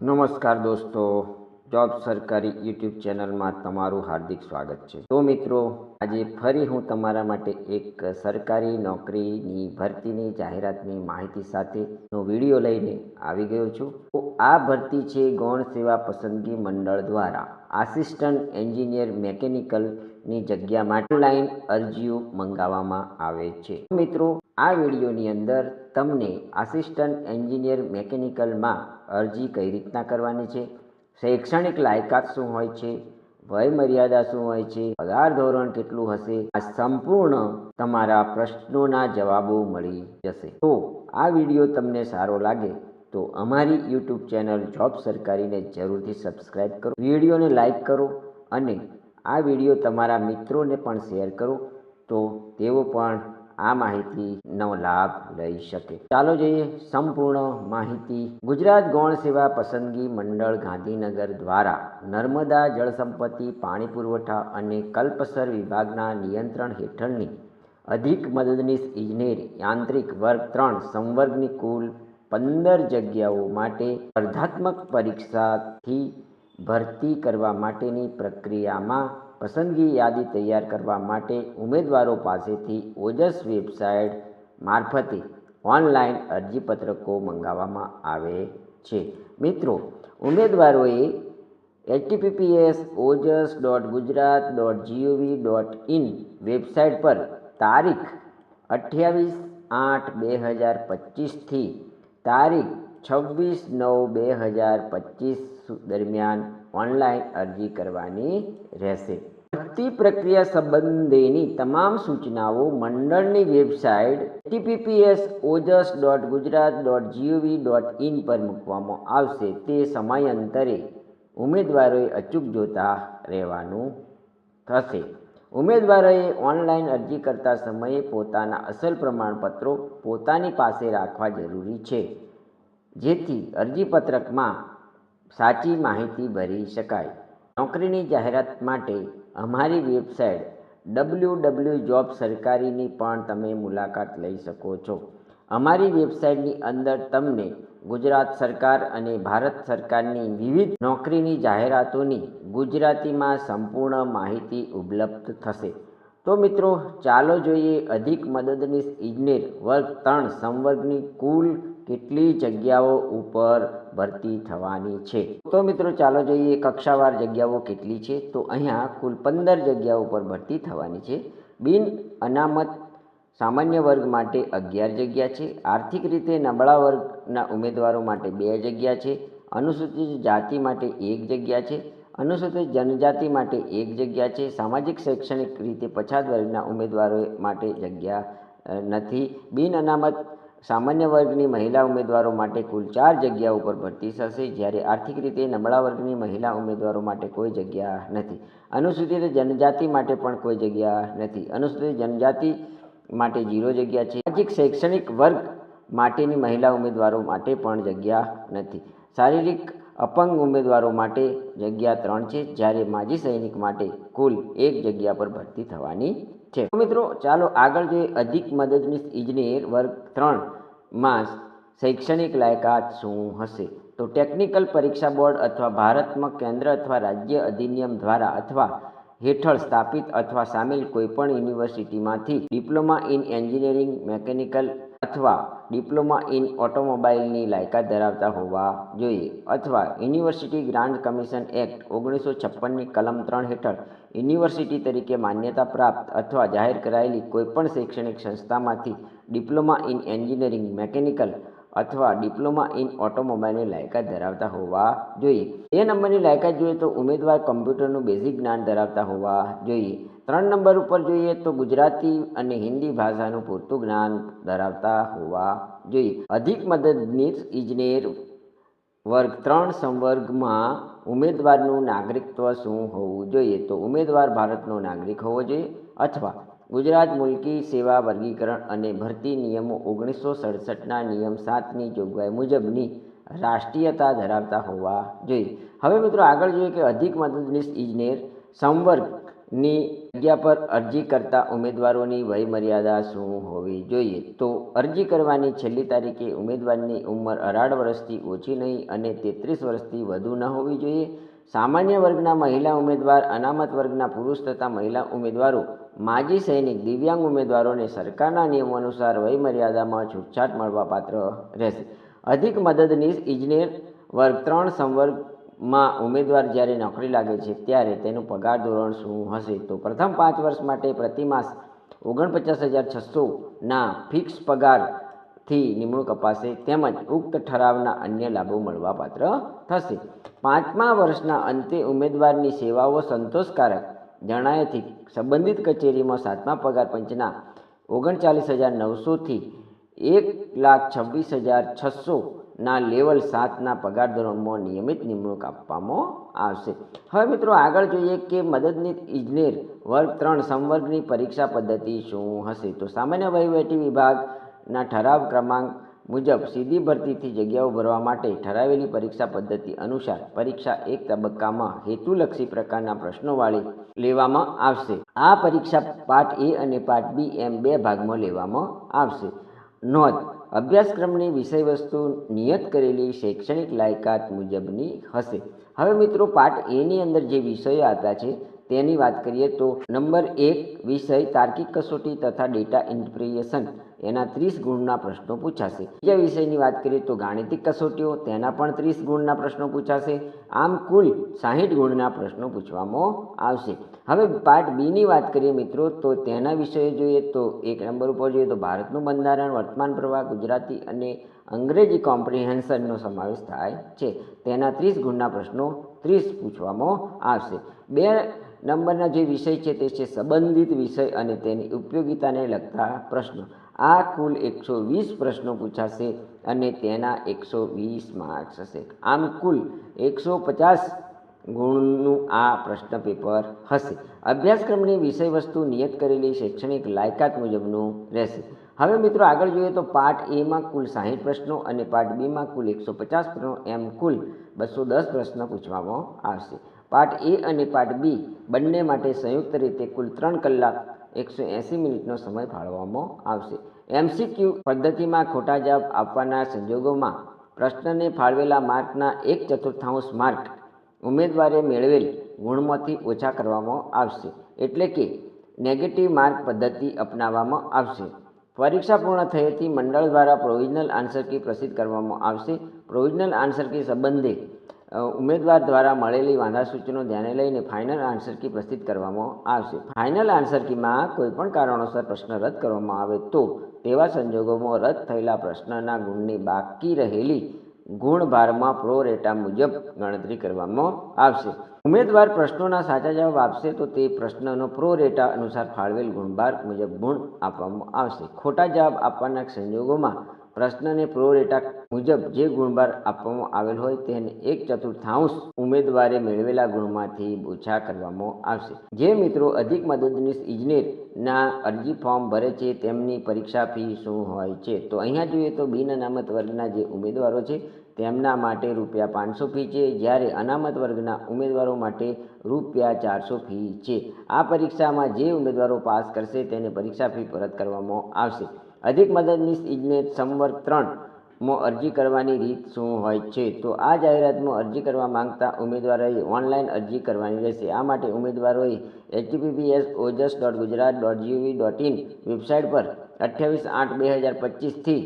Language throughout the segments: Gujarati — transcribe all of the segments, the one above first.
નમસ્કાર દોસ્તો જોબ સરકારી યુટ્યુબ ચેનલમાં તમારું હાર્દિક સ્વાગત છે. તો મિત્રો, આજે ફરી હું તમારા માટે એક સરકારી નોકરીની ભરતીની જાહેરાતની માહિતી સાથેનો વીડિયો લઈને આવી ગયો છું. તો આ ભરતી છે ગૌણ સેવા પસંદગી મંડળ દ્વારા. આસિસ્ટન્ટ એન્જિનિયર મેકેનિકલની જગ્યા માટે ઓનલાઈન અરજીઓ મંગાવવામાં આવે છે. મિત્રો, આ વિડીયોની અંદર તમને આસિસ્ટન્ટ એન્જિનિયર મેકેનિકલમાં અરજી કઈ રીતના કરવાની છે, શૈક્ષણિક લાયકાત શું હોય છે વય મર્યાદા શું હોય છે, પગાર ધોરણ કેટલું હશે, આ સંપૂર્ણ તમારા પ્રશ્નોના જવાબો મળી જશે. તો આ વીડિયો તમને સારો લાગે તો અમારી યુટ્યુબ ચેનલ જોબ સરકારીને જરૂરથી સબસ્ક્રાઈબ કરો. વિડીયોને લાઈક કરો અને આ વીડિયો તમારા મિત્રોને પણ શેર કરો તો તેઓ પણ આ માહિતીનો લાભ લઈ શકે. ચાલો જોઈએ સંપૂર્ણ માહિતી. ગુજરાત ગૌણ સેવા પસંદગી મંડળ ગાંધીનગર દ્વારા નર્મદા જળસંપત્તિ પાણી પુરવઠા અને કલ્પસર વિભાગના નિયંત્રણ હેઠળની અધિક મદદનીશ ઇજનેર યાંત્રિક વર્ગ ત્રણ સંવર્ગની કુલ પંદર જગ્યાઓ માટે સ્પર્ધાત્મક પરીક્ષાથી ભરતી કરવા માટેની પ્રક્રિયામાં પસંદગી યાદી તૈયાર કરવા માટે ઉમેદવારો પાસેથી ઓજસ વેબસાઇટ મારફતે ઓનલાઈન અરજીપત્રકો મંગાવવામાં આવે છે. મિત્રો, ઉમેદવારોએ HTTPS Ojas dot Gujarat dot GOV dot in website પર તારીખ અઠ્યાવીસ આઠ બે હજાર પચીસથી તારીખ છવ્વીસ નવ બે હજાર પચીસ દરમિયાન ઓનલાઈન અરજી કરવાની રહેશે. ભરતી પ્રક્રિયા સંબંધેની તમામ સૂચનાઓ મંડળની website TPPS Ojas dot Gujarat dot GOV dot in પર મૂકવામાં આવશે. તે સમયાંતરે ઉમેદવારોએ અચૂક જોતા રહેવાનું થશે. ઉમેદવારોએ ઓનલાઈન અરજી કરતા સમયે પોતાના અસલ પ્રમાણપત્રો પોતાની પાસે રાખવા જરૂરી છે. જેથી અરજીપત્રકમાં સાચી માહિતી ભરી શકાય. નોકરીની જાહેરાત માટે અમારી વેબસાઇટ ડબલ્યુ ડબલ્યુ જોબ સરકારીની પણ તમે મુલાકાત લઈ શકો છો. અમારી વેબસાઇટની અંદર તમને ગુજરાત સરકાર અને ભારત સરકારની વિવિધ નોકરીની જાહેરાતોની ગુજરાતીમાં સંપૂર્ણ માહિતી ઉપલબ્ધ થશે. તો મિત્રો, ચાલો જોઈએ અધિક મદદનીશ ઇજનેર વર્ગ ત્રણ સંવર્ગની કુલ કેટલી જગ્યાઓ ઉપર ભરતી થવાની છે? તો મિત્રો, ચાલો જોઈએ કક્ષાવાર જગ્યાઓ કેટલી છે. તો અહીંયા કુલ પંદર જગ્યાઓ પર ભરતી થવાની છે. બિન અનામત સામાન્ય વર્ગ માટે અગિયાર જગ્યા છે. આર્થિક રીતે નબળા વર્ગના ઉમેદવારો માટે બે જગ્યા છે. અનુસૂચિત જાતિ માટે એક જગ્યા છે. અનુસૂચિત જનજાતિ માટે એક જગ્યા છે. સામાજિક શૈક્ષણિક રીતે પછાત વર્ગના ઉમેદવારો માટે જગ્યા નથી. બિન અનામત સામાન્ય વર્ગની મહિલા ઉમેદવારો માટે કુલ ચાર જગ્યા ઉપર ભરતી થશે. જ્યારે આર્થિક રીતે નબળા વર્ગની મહિલા ઉમેદવારો માટે કોઈ જગ્યા નથી. અનુસૂચિત જનજાતિ માટે પણ કોઈ જગ્યા નથી. અનુસૂચિત જનજાતિ માટે જીરો જગ્યા છે. સામાજિક શૈક્ષણિક વર્ગ માટેની મહિલા ઉમેદવારો માટે પણ જગ્યા નથી. શારીરિક અપંગ ઉમેદવારો માટે જગ્યા ત્રણ છે. જ્યારે માજી સૈનિક માટે કુલ એક જગ્યા પર ભરતી થવાની છે. મિત્રો, ચાલો આગળ જોઈએ અધિક મદદનીશ ઇજનેર વર્ગ ત્રણમાં શૈક્ષણિક લાયકાત શું હશે? તો ટેકનિકલ પરીક્ષા બોર્ડ અથવા ભારતમાં કેન્દ્ર અથવા રાજ્ય અધિનિયમ દ્વારા અથવા હેઠળ સ્થાપિત અથવા સામેલ કોઈપણ યુનિવર્સિટીમાંથી ડિપ્લોમા ઇન એન્જિનિયરિંગ મેકેનિકલ અથવા ડિપ્લોમા ઇન ઓટોમોબાઈલની લાયકાત ધરાવતા હોવા જોઈએ અથવા યુનિવર્સિટી ગ્રાન્ટ કમિશન એક્ટ ઓગણીસો છપ્પનની કલમ ત્રણ હેઠળ યુનિવર્સિટી તરીકે માન્યતા પ્રાપ્ત અથવા જાહેર કરાયેલી કોઈપણ શૈક્ષણિક સંસ્થામાંથી ડિપ્લોમા ઇન એન્જિનિયરિંગ, મેકેનિકલ અથવા ડિપ્લોમા ઇન ઓટોમોબાઈલની લાયકાત ધરાવતા હોવા જોઈએ. એ નંબરની લાયકાત જોઈએ તો ઉમેદવાર કમ્પ્યુટરનું બેઝિક જ્ઞાન ધરાવતા હોવા જોઈએ. ત્રણ નંબર ઉપર જોઈએ તો ગુજરાતી અને હિન્દી ભાષાનું પૂરતું જ્ઞાન ધરાવતા હોવા જોઈએ. અધિક મદદનીશ ઇજનેર વર્ગ ત્રણ સંવર્ગમાં ઉમેદવારનું નાગરિકત્વ શું હોવું જોઈએ? તો ઉમેદવાર ભારતનો નાગરિક હોવો જોઈએ અથવા ગુજરાત મુલકી સેવા વર્ગીકરણ અને ભરતી નિયમો ઓગણીસો સડસઠના નિયમ સાતની જોગવાઈ મુજબની રાષ્ટ્રીયતા ધરાવતા હોવા જોઈએ. હવે મિત્રો આગળ જોઈએ કે અધિક મદદનીશ ઇજનેર સંવર્ગ ની જગ્યા પર અરજી કરતા ઉમેદવારોની વયમર્યાદા શું હોવી જોઈએ? તો અરજી કરવાની છેલ્લી તારીખે ઉમેદવારની ઉંમર અઢાર વર્ષથી ઓછી નહીં અને તેત્રીસ વર્ષથી વધુ ન હોવી જોઈએ. સામાન્ય વર્ગના મહિલા ઉમેદવાર, અનામત વર્ગના પુરુષ તથા મહિલા ઉમેદવારો, માજી સૈનિક, દિવ્યાંગ ઉમેદવારોને સરકારના નિયમો અનુસાર વયમર્યાદામાં છૂટછાટ મળવાપાત્ર રહેશે. અધિક મદદનીશ ઇજનેર વર્ગ ત્રણ સંવર્ગમાં ઉમેદવાર જ્યારે નોકરી લાગે છે ત્યારે તેનું પગાર ધોરણ શું હશે? તો પ્રથમ પાંચ વર્ષ માટે પ્રતિમાસ ઓગણપચાસ હજાર છસોના ફિક્સ પગારથી નિમણૂક અપાશે તેમજ ઉક્ત ઠરાવના અન્ય લાભો મળવાપાત્ર થશે. પાંચમા વર્ષના અંતે ઉમેદવારની સેવાઓ સંતોષકારક જણાયથી સંબંધિત કચેરીમાં સાતમા પગાર પંચના ઓગણચાલીસ હજાર નવસોથી એક લાખ છવ્વીસ હજાર છસોના લેવલ સાતના પગાર ધોરણમાં નિયમિત નિમણૂક આપવામાં આવશે. હવે મિત્રો આગળ જોઈએ કે મદદની ઇજનેર વર્ગ ત્રણ સંવર્ગની પરીક્ષા પદ્ધતિ શું હશે? તો સામાન્ય વહીવટી વિભાગના ઠરાવ ક્રમાંક મુજબ સીધી ભરતીથી જગ્યાઓ ભરવા માટે ઠરાવેલી પરીક્ષા પદ્ધતિ અનુસાર પરીક્ષા એક તબક્કામાં હેતુલક્ષી પ્રકારના પ્રશ્નોવાળી લેવામાં આવશે. આ પરીક્ષા પાર્ટ એ અને પાર્ટ બી એમ બે ભાગમાં લેવામાં આવશે. નોંધ અભ્યાસક્રમની વિષયવસ્તુ, નિયત કરેલી શૈક્ષણિક લાયકાત મુજબની હશે. હવે મિત્રો, પાઠ એની અંદર જે વિષયો આપ્યા છે તેની વાત કરીએ તો નંબર એક વિષય તાર્કિક કસોટી તથા ડેટા ઇન્ટરપ્રિએશન એના ત્રીસ ગુણના પ્રશ્નો પૂછાશે. બીજા વિષયની વાત કરીએ તો ગાણિતિક કસોટીઓ તેના પણ ત્રીસ ગુણના પ્રશ્નો પૂછાશે. આમ કુલ સાહીઠ ગુણના પ્રશ્નો પૂછવામાં આવશે. હવે પાર્ટ બીની વાત કરીએ મિત્રો તો તેના વિષય જોઈએ તો એક નંબર ઉપર જોઈએ તો ભારતનું બંધારણ, વર્તમાન પ્રવાહ, ગુજરાતી અને અંગ્રેજી કોમ્પ્રિહેન્શનનો સમાવેશ થાય છે. તેના ત્રીસ ગુણના પ્રશ્નો ત્રીસ પૂછવામાં આવશે. બે નંબરના જે વિષય છે તે છે સંબંધિત વિષય અને તેની ઉપયોગિતાને લગતા પ્રશ્નો. આ કુલ એકસો વીસ પ્રશ્નો પૂછાશે અને તેના એકસો વીસ માર્ક્સ હશે. આમ કુલ એકસો પચાસ ગુણનું આ પ્રશ્ન પેપર હશે. અભ્યાસક્રમની વિષયવસ્તુ નિયત કરેલી શૈક્ષણિક લાયકાત મુજબનું રહેશે. હવે મિત્રો આગળ જોઈએ તો પાર્ટ એમાં કુલ સાહીઠ પ્રશ્નો અને પાર્ટ બીમાં કુલ એકસો પચાસ પ્રશ્નો એમ કુલ બસો દસ પ્રશ્ન પૂછવામાં આવશે. પાર્ટ એ અને પાર્ટ બી બંને માટે સંયુક્ત રીતે કુલ ત્રણ કલાક એકસો એંસી મિનિટનો સમય ફાળવવામાં આવશે. એમસીક્યુ પદ્ધતિમાં ખોટા જવાબ આપવાના સંજોગોમાં પ્રશ્નને ફાળવેલા માર્કના એક ચતુર્થાંશ માર્ક ઉમેદવારે મેળવેલ ગુણમાંથી ઓછા કરવામાં આવશે. એટલે કે નેગેટિવ માર્ક પદ્ધતિ અપનાવવામાં આવશે. પરીક્ષા પૂર્ણ થયેથી મંડળ દ્વારા પ્રોવિઝનલ આન્સર કી પ્રસિદ્ધ કરવામાં આવશે. પ્રોવિઝનલ આન્સર કી સંબંધે ઉમેદવાર દ્વારા મળેલી વાંધા સૂચનો ધ્યાને લઈને ફાઇનલ આન્સર કી પ્રસ્તુત કરવામાં આવશે. ફાઇનલ આન્સર કીમાં કોઈપણ કારણોસર પ્રશ્ન રદ કરવામાં આવે તો તેવા સંજોગોમાં રદ થયેલા પ્રશ્નના ગુણની બાકી રહેલી ગુણભારમાં પ્રો રેટા મુજબ ગણતરી કરવામાં આવશે. ઉમેદવાર પ્રશ્નોના સાચા જવાબ આપશે તો તે પ્રશ્નનો પ્રો રેટા અનુસાર ફાળવેલ ગુણભાર મુજબ ગુણ આપવામાં આવશે. ખોટા જવાબ આપવાના સંજોગોમાં પ્રશ્નને પ્રોરેટા મુજબ જે ગુણભાર આપવામાં આવેલ હોય તેને એક ચતુર્થાંશ ઉમેદવારે મેળવેલા ગુણમાંથી ઓછા કરવામાં આવશે. જે મિત્રો અધિક મદદનીશ ઇજનેરના અરજી ફોર્મ ભરે છે તેમની પરીક્ષા ફી શું હોય છે? તો અહીંયા જોઈએ તો બિન અનામત વર્ગના જે ઉમેદવારો છે તેમના માટે રૂપિયા પાંચસો ફી છે, જ્યારે અનામત વર્ગના ઉમેદવારો માટે રૂપિયા ચારસો ફી છે. આ પરીક્ષામાં જે ઉમેદવારો પાસ કરશે તેને પરીક્ષા ફી પરત કરવામાં આવશે. અધિક મદદનીશ ઇજનેર સંવર્ગ ત્રણમાં અરજી કરવાની રીત શું હોય છે? તો આ જાહેરાતમાં અરજી કરવા માંગતા ઉમેદવારોએ ઓનલાઈન અરજી કરવાની રહેશે. આ માટે ઉમેદવારોએ HTTPS Ojas dot Gujarat dot GOV dot in website પર અઠ્યાવીસ આઠ બે હજાર પચીસથી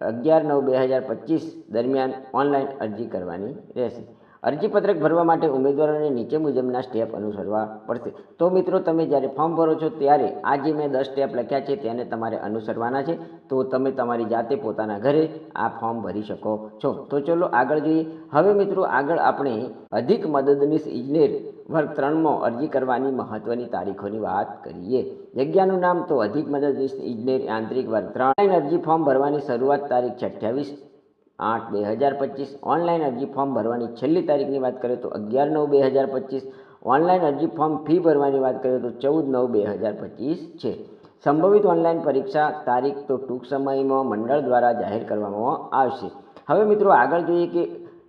અગિયાર નવ બે હજાર પચીસ દરમિયાન ઓનલાઈન અરજી કરવાની રહેશે. અરજીપત્રક ભરવા માટે ઉમેદવારોને નીચે મુજબના સ્ટેપ અનુસરવા પડશે. તો મિત્રો, તમે જ્યારે ફોર્મ ભરો છો, ત્યારે આ જે મેં દસ સ્ટેપ લખ્યા છે, તેને તમારે અનુસરવાના છે. તો તમે તમારી જાતે પોતાના ઘરે આ ફોર્મ ભરી શકો છો. તો ચલો આગળ જોઈએ. હવે મિત્રો, આગળ આપણે અધિક મદદનીશ ઇજનેર વર્ગ ત્રણમાં અરજી કરવાની મહત્વની તારીખોની વાત કરીએ. જગ્યાનું નામ તો અધિક મદદનીશ ઇજનેર યાંત્રિક વર્ગ ત્રણ. અરજી ફોર્મ ભરવાની શરૂઆત તારીખ છે અઠ્યાવીસ આઠ બે હજાર પચીસ ઓનલાઈન અરજી ફોર્મ ભરવાની છેલ્લી તારીખની વાત કરીએ તો અગિયાર નવ બે હજાર પચીસ. ઓનલાઈન અરજી ફોર્મ ફી ભરવાની વાત કરીએ તો ચૌદ નવ બે હજાર પચીસ છે. સંભવિત ઓનલાઈન પરીક્ષા તારીખ તો ટૂંક સમયમાં મંડળ દ્વારા જાહેર કરવામાં આવશે. હવે મિત્રો આગળ જોઈએ કે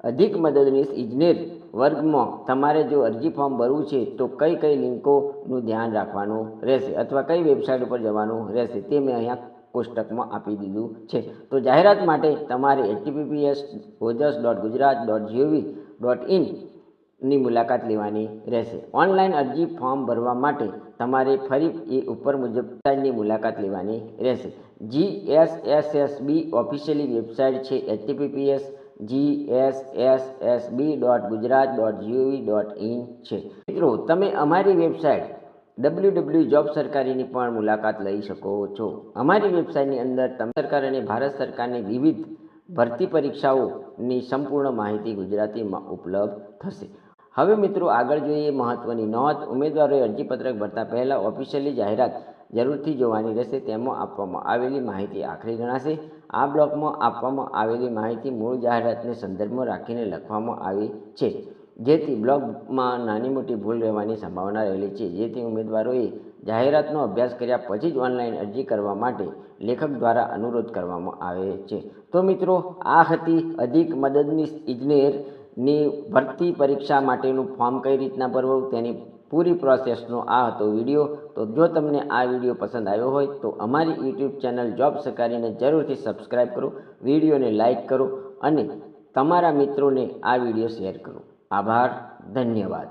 અધિક મદદનીશ ઇજનેર વર્ગમાં તમારે જો અરજી ફોર્મ ભરવું છે તો કઈ કઈ લિંકોનું ધ્યાન રાખવાનું રહેશે અથવા કઈ વેબસાઇટ ઉપર જવાનું રહેશે તે મેં અહીંયા કોષ્ટકમાં આપી દીધું છે. તો જાહેરાત માટે તમારે HTTPS Ojas dot Gujarat dot GOV dot ઇનની મુલાકાત લેવાની રહેશે. ઓનલાઈન અરજી ફોર્મ ભરવા માટે તમારે ફરી એ ઉપર મુજબ વેબસાઇટની મુલાકાત લેવાની રહેશે. G S S S B officially website છે HTTPS G S S S B dot Gujarat dot GOV dot in છે. મિત્રો, તમે અમારી વેબસાઇટ ડબલ્યુ ડબલ્યુ જોબ સરકારીની પણ મુલાકાત લઈ શકો છો. અમારી વેબસાઇટની અંદર તમે સરકાર અને ભારત સરકારની વિવિધ ભરતી પરીક્ષાઓની સંપૂર્ણ માહિતી ગુજરાતીમાં ઉપલબ્ધ થશે. હવે મિત્રો આગળ જોઈએ મહત્વની નોંધ. ઉમેદવારોએ અરજીપત્રક ભરતા પહેલાં ઓફિશિયલી જાહેરાત જરૂરથી જોવાની રહેશે. તેમાં આપવામાં આવેલી માહિતી આખરી ગણાશે. આ બ્લોકમાં આપવામાં આવેલી માહિતી મૂળ જાહેરાતને સંદર્ભમાં રાખીને લખવામાં આવી છે. જેથી બ્લોગમાં નાની મોટી ભૂલ રહેવાની સંભાવના રહેલી છે. જેથી ઉમેદવારોએ જાહેરાતનો અભ્યાસ કર્યા પછી જ ઓનલાઈન અરજી કરવા માટે લેખક દ્વારા અનુરોધ કરવામાં આવે છે. તો મિત્રો, આ હતી અધિક મદદનીશ ઇજનેરની ભરતી પરીક્ષા માટેનું ફોર્મ કઈ રીતના ભરવું તેની પૂરી પ્રોસેસનો આ હતો વીડિયો. તો જો તમને આ વીડિયો પસંદ આવ્યો હોય તો અમારી યુટ્યુબ ચેનલ જોબ સકારીને જરૂરથી સબસ્ક્રાઈબ કરો, વિડીયોને લાઇક કરો અને તમારા મિત્રોને આ વીડિયો શેર કરો. આભાર ધન્યવાદ.